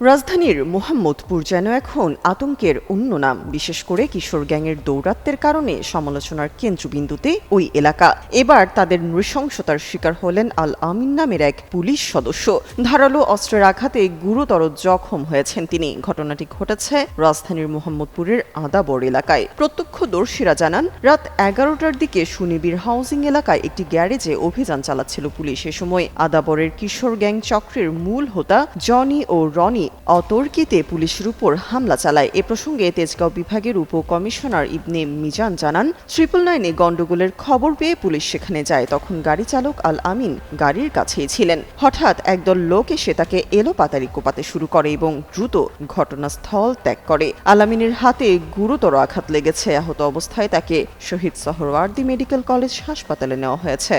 রাজধানীর মোহাম্মদপুর যেন এখন আতঙ্কের অন্য নাম, বিশেষ করে কিশোর গ্যাংয়ের দৌরাত্মের কারণে সমালোচনার কেন্দ্রবিন্দুতে ওই এলাকা। এবার তাদের নৃশংসতার শিকার হলেন আল আমিন নামের এক পুলিশ সদস্য। ধারালো অস্ত্রের আঘাতে গুরুতর জখম হয়েছেন তিনি। ঘটনাটি ঘটেছে রাজধানীর মোহাম্মদপুরের আদাবর এলাকায়। প্রত্যক্ষদর্শীরা জানান, রাত এগারোটার দিকে সুনিবির হাউজিং এলাকায় একটি গ্যারেজে অভিযান চালাচ্ছিল পুলিশ। এ সময় আদাবরের কিশোর গ্যাং চক্রের মূল হোতা জনি ও রনি অতর্কিতে পুলিশের উপর হামলা চালায়। এ প্রসঙ্গে তেজগাঁও বিভাগের উপ কমিশনার ইবনে মিজান জানান, ট্রিপল নাইনে গন্ডগোলের খবর পেয়ে পুলিশ সেখানে যায়। তখন গাড়ি চালক আল আমিন গাড়ির কাছেই ছিলেন। হঠাৎ একদল লোক এসে তাকে এলো পাতারি কোপাতে শুরু করে এবং দ্রুত ঘটনাস্থল ত্যাগ করে। আলামিনের হাতে গুরুতর আঘাত লেগেছে। আহত অবস্থায় তাকে শহীদ সহরওয়ার্দী মেডিকেল কলেজ হাসপাতালে নেওয়া হয়েছে।